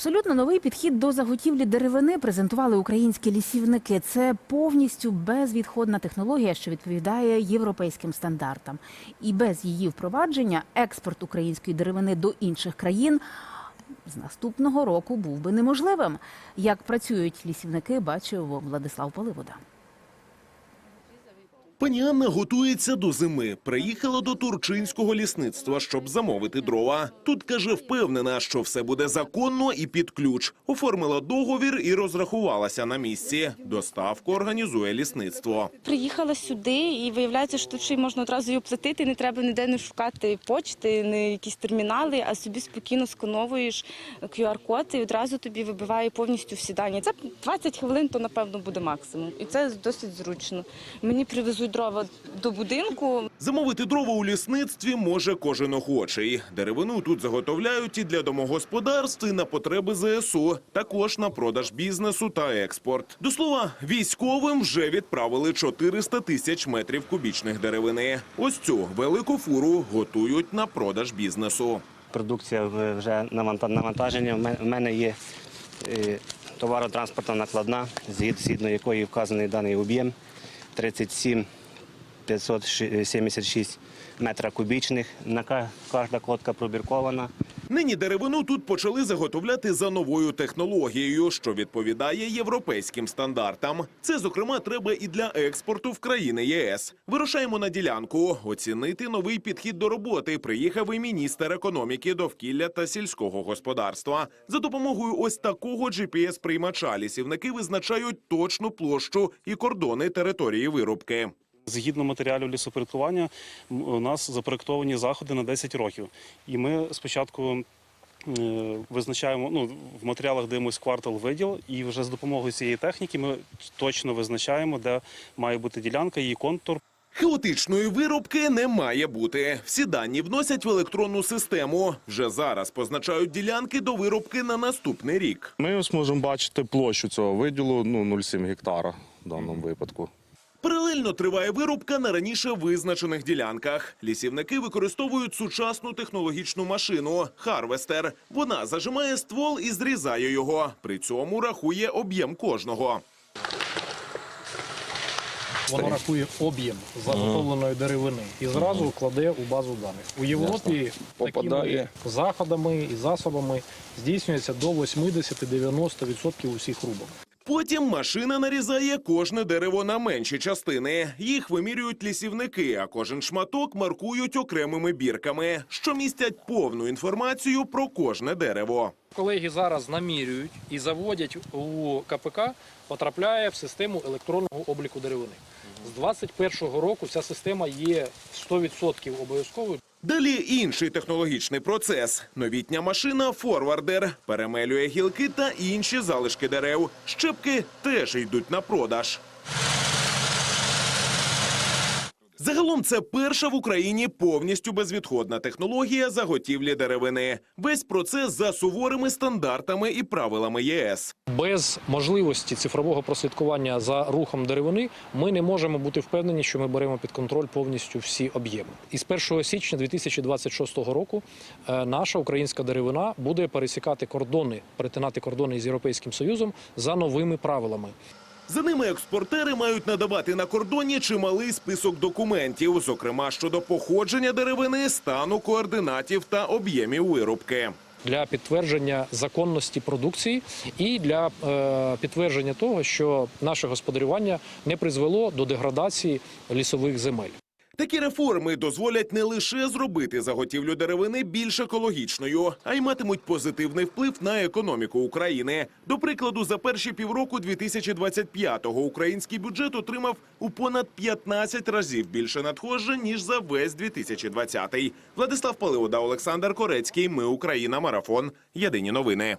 Абсолютно новий підхід до заготівлі деревини презентували українські лісівники. Це повністю безвідходна технологія, що відповідає європейським стандартам. І без її впровадження експорт української деревини до інших країн з наступного року був би неможливим. Як працюють лісівники, бачив Владислав Поливода. Пані Анна готується до зими. Приїхала до турчинського лісництва, щоб замовити дрова. Тут каже, впевнена, що все буде законно і під ключ. Оформила договір і розрахувалася на місці. Доставку організує лісництво. Приїхала сюди і виявляється, що тут ще й можна одразу її оплатити. Не треба ніде не шукати почти, не якісь термінали, а собі спокійно скановуєш QR-код і одразу тобі вибиває повністю всі дані. Це 20 хвилин, то напевно буде максимум. І це досить зручно. Мені привезуть дрова до будинку. Замовити дрова у лісництві може кожен охочий. Деревину тут заготовляють і для домогосподарств, і на потреби ЗСУ, також на продаж бізнесу та експорт. До слова, військовим вже відправили 400 тисяч метрів кубічних деревини. Ось цю велику фуру готують на продаж бізнесу. Продукція вже наванта- навантаження. В мен- В мене є е, товаротранспортна накладна, згід- згідно якої вказаний даний об'єм 37 576 метра кубічних. На кожна кодка пробіркована. Нині деревину тут почали заготовляти за новою технологією, що відповідає європейським стандартам. Це, зокрема, треба і для експорту в країни ЄС. Вирушаємо на ділянку. Оцінити новий підхід до роботи приїхав і міністр економіки, довкілля та сільського господарства. За допомогою ось такого GPS-приймача лісівники визначають точну площу і кордони території вирубки. Згідно матеріалів лісопорядкування, у нас запроєктовані заходи на 10 років. І ми спочатку е, визначаємо, ну, в матеріалах дивимось квартал виділ, і вже з допомогою цієї техніки ми точно визначаємо, де має бути ділянка, її контур, Хаотичної вирубки не має бути. Всі дані вносять в електронну систему. Вже зараз позначають ділянки до вирубки на наступний рік. Ми ось можемо бачити площу цього виділу ну 0,7 гектара в даному випадку. Паралельно триває вирубка на раніше визначених ділянках. Лісівники використовують сучасну технологічну машину Харвестер. Вона зажимає ствол і зрізає його. При цьому рахує об'єм кожного. Воно рахує об'єм заготовленої деревини і зразу кладе у базу даних. У Європі такими Попадає. заходами і засобами здійснюється до 80-90% усіх рубок. Потім машина нарізає кожне дерево на менші частини. Їх вимірюють лісівники, а кожен шматок маркують окремими бірками, що містять повну інформацію про кожне дерево. Колеги зараз намірюють і заводять у КПК, потрапляє в систему електронного обліку деревини. З 2021 року ця система є 100% обов'язковою. Далі інший технологічний процес. Новітня машина форвардер перемелює гілки та інші залишки дерев. Щепки теж йдуть на продаж. Загалом це перша в Україні повністю безвідходна технологія заготівлі деревини. Весь процес за суворими стандартами і правилами ЄС. Без можливості цифрового прослідкування за рухом деревини ми не можемо бути впевнені, що ми беремо під контроль повністю всі об'єми. І з 1 січня 2026 року е, наша українська деревина буде пересікати кордони, перетинати кордони з Європейським Союзом за новими правилами. За ними експортери мають надавати на кордоні чималий список документів, зокрема щодо походження деревини, стану координатів та об'ємів вирубки. для підтвердження законності продукції і для е, підтвердження того, що наше господарювання не призвело до деградації лісових земель. Такі реформи дозволять не лише зробити заготівлю деревини більш екологічною, а й матимуть позитивний вплив на економіку України. До прикладу, за перші півроку 2025-го український бюджет отримав у понад 15 разів більше надходжень ніж за весь 2020-й. Владислав Паливода, Олександр Корецький. Ми Україна. Марафон. Єдині новини.